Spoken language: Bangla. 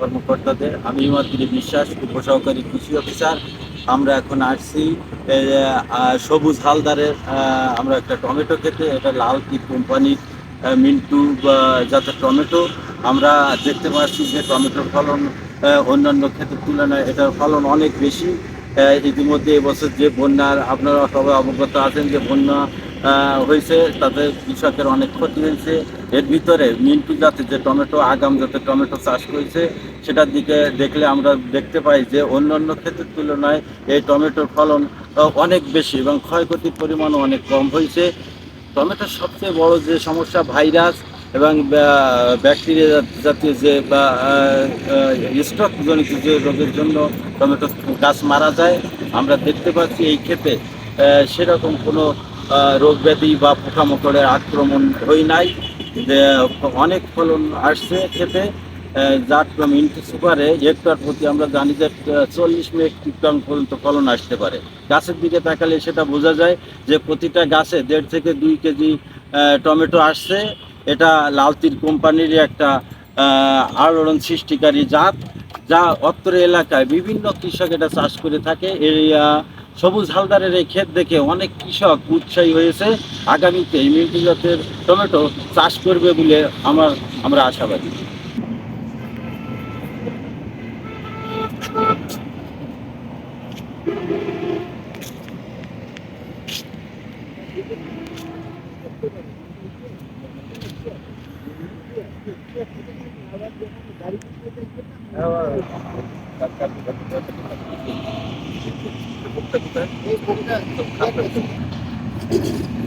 কর্মকর্তাদের, আমি ইমাদ্রি বিশ্বাস, উপসহকারী কৃষি অফিসার, আমরা এখন আসছি সবুজ হালদারের আমরা একটা টমেটো খেতে, এটা লাল কি কোম্পানির মিন্টু জাতের টমেটো, আমরা দেখতে পাচ্ছি যে টমেটোর ফলন অন্যান্য ক্ষেত্রের তুলনায় এটার ফলন অনেক বেশি ইতিমধ্যে এবছর যে বন্যার আপনারা সবাই অবগত আছেন যে বন্যা হয়েছে তাতে কৃষকের অনেক ক্ষতি হয়েছে। এর ভিতরে মিন্টু জাতের যে টমেটো আগাম জাতের টমেটো চাষ করেছে সেটার দিকে দেখলে আমরা দেখতে পাই যে অন্যান্য ক্ষেত্রের তুলনায় এই টমেটোর ফলন অনেক বেশি এবং ক্ষয়ক্ষতির পরিমাণও অনেক কম হয়েছে। টমেটোর সবচেয়ে বড় যে সমস্যা ভাইরাস এবং ব্যাকটেরিয়া জাতীয় যে বা স্টক জনিত যে রোগের জন্য টমেটো গাছ মারা যায়। আমরা দেখতে পাচ্ছি এই ক্ষেতে আহ, সেরকম কোনো রোগ ব্যাধি বা পোকামাকড়ের আক্রমণ হই নাই অনেক ফলন আসছে খেতে যার মিন্টু সুপারে হেক্টর প্রতি আমরা জানি যে চল্লিশ মেট্রিক টন পর্যন্ত ফলন আসতে পারে। গাছের দিকে তাকালে সেটা বোঝা যায় যে প্রতিটা গাছে দেড় থেকে দুই কেজি টমেটো আসছে। এটা লালতির কোম্পানির একটা আলোড়ন সৃষ্টিকারী জাত যা অত্র এলাকায় বিভিন্ন কৃষক এটা চাষ করে থাকে। আহ, সবুজ হালদারের এই ক্ষেত দেখে অনেক কৃষক উৎসাহী হয়েছে। আগামীতে মিল্টি জাতের টমেটো চাষ করবে বলে আমার, আমরা আশাবাদী। 곱다 곱다. 네, 곱다. 곱다.